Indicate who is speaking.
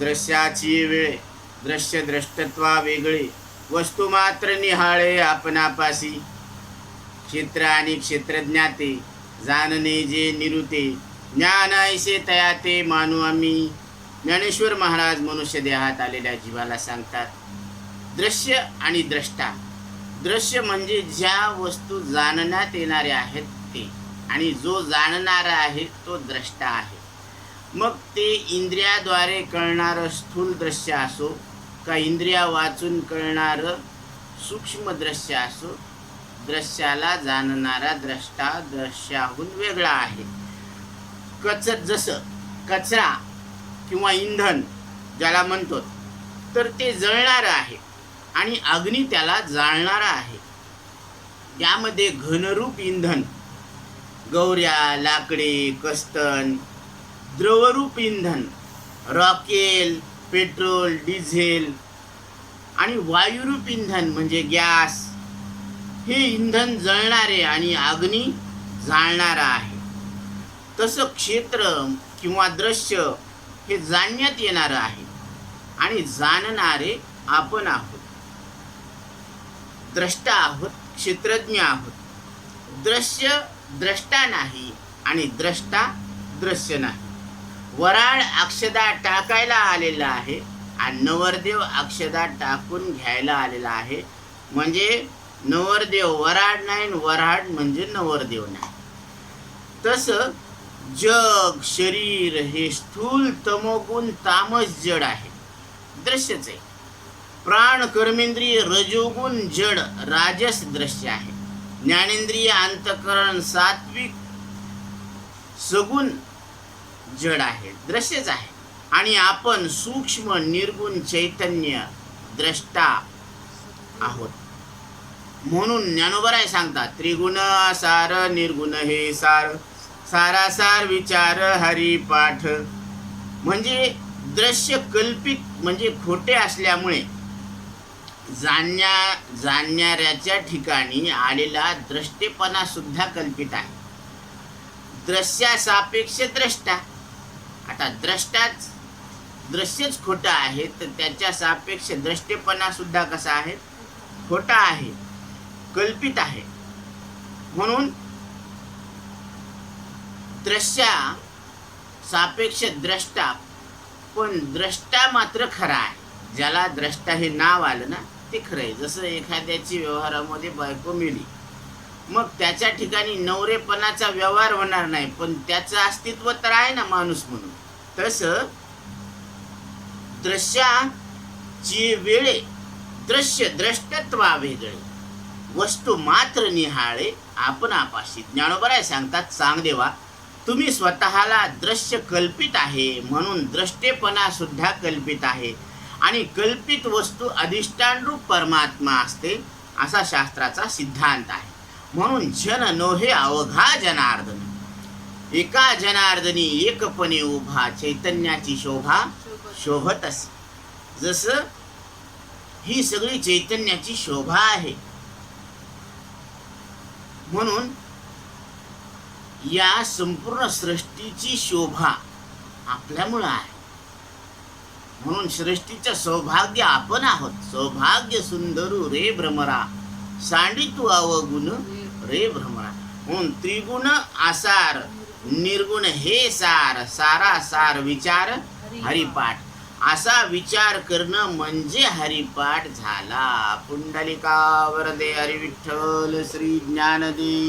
Speaker 1: दृश्याची वेळ दृश्य द्रष्टत्वा वेगळे. वस्तू मात्र निहाळे आपणापासी क्षेत्र आणि क्षेत्रज्ञाते जाणणे जे निरुते ज्ञान ऐसे तया ते मानू आम्ही. ज्ञानेश्वर महाराज मनुष्य देहात आलेल्या जीवाला सांगतात दृश्य आणि द्रष्टा दृश्य म्हणजे ज्या वस्तू जाणण्यात येणाऱ्या आहेत ते आणि जो जाणणारा आहे तो द्रष्टा आहे. मग ते इंद्रियाद्वारे कळणारं स्थूल दृश्य असो का इंद्रिया वाचून कळणारं सूक्ष्म दृश्य असो दृश्याला जाणणारा द्रष्टा दृश्याहून वेगळा आहे. कच जसं कचरा किंवा इंधन ज्याला म्हणतो तर ते जळणारं आहे आणि अग्नी त्याला जाळणारा आहे. यामध्ये घनरूप इंधन गौऱ्या लाकडे कस्तन द्रवरूप इंधन रॉकेल पेट्रोल डिझेल आणि वायुरूप इंधन म्हणजे गॅस. हे इंधन जळणारे आणि अग्नी जाळणारा आहे. तसं क्षेत्र किंवा दृश्य हे जाणण्यात येणारं आहे आणि जाणणारे आपण आहोत. द्रष्टा आहोत क्षेत्रज्ञ आहोत. दृश्य द्रष्टा नाही आणि द्रष्टा दृश्य नाही. वराड अक्षदा टाकायला आलेला आहे आणि नवरदेव अक्षदा टाकून घ्यायला आलेला आहे. म्हणजे नवरदेव वराड नाही वराड म्हणजे नवरदेव नाही. तसं जग शरीर हे स्थूल तमोगुण तामस जड आहे. दृश्यच आहे. प्राण कर्मेंद्रिय रजोगुण जड राजस दृश्य आहे. ज्ञानेंद्रिय अंतकरण सात्विक सगुण जड आहे दृश्यच आहे. आणि आपण सूक्ष्म निर्गुण चैतन्य द्रष्टा आहोत. म्हणून ज्ञानोबराय सांगतात त्रिगुण सार निर्गुण हे सार सारासार विचार हरिपाठ म्हणजे दृश्य कल्पित म्हणजे खोटे असल्यामुळे जाणण्या जाणणाऱ्याच्या ठिकाणी आलेला द्रष्टेपणा सुद्धा कल्पित आहे. दृश्यासापेक्ष द्रष्टा. आता द्रष्टाच दृश्यच खोटं आहे तर त्याच्या सापेक्ष द्रष्टेपणा सुद्धा कसा आहे? खोटा आहे कल्पित आहे. म्हणून दृश्या सापेक्ष द्रष्टा पण द्रष्टा मात्र खरा आहे. ज्याला द्रष्टा हे नाव आलं ना ते खरं आहे. जसं एखाद्याची व्यवहारामध्ये बायको मिली मग त्याच्या ठिकाणी नवरेपणाचा व्यवहार होणार नाही पण त्याचं अस्तित्व तर आहे ना माणूस म्हणून. तसं दृश्याची वेळे दृश्य द्रष्टत्वा वेगळे वस्तू मात्र निहाळे आपण आपाशी. ज्ञानोबराय सांगतात सांगदेवा तुम्ही स्वतःला दृश्य कल्पित आहे म्हणून द्रष्टेपणा सुद्धा कल्पित आहे. आणि कल्पित वस्तू अधिष्ठानरूप परमात्मा असते असा शास्त्राचा सिद्धांत आहे. म्हणून जन नोहे अवघा जनार्दन. एका जनार्दनी एकपणे उभा चैतन्याची शोभा शोभत असे. जसं ही सगळी चैतन्याची शोभा आहे. म्हणून या संपूर्ण सृष्टीची शोभा आपल्यामुळं आहे. म्हणून सृष्टीचं सौभाग्य आपण आहोत. सौभाग्य सुंदरू रे भ्रमरा. सांडितू अवगुण रे भ्रमरा म्हणून त्रिगुण आसार निर्गुण हे सार सारा सार विचार हरिपाठ. असा विचार करणं म्हणजे हरिपाठ झाला. पुंडलिका वरदे हरिविठ्ठल श्री ज्ञानदेव.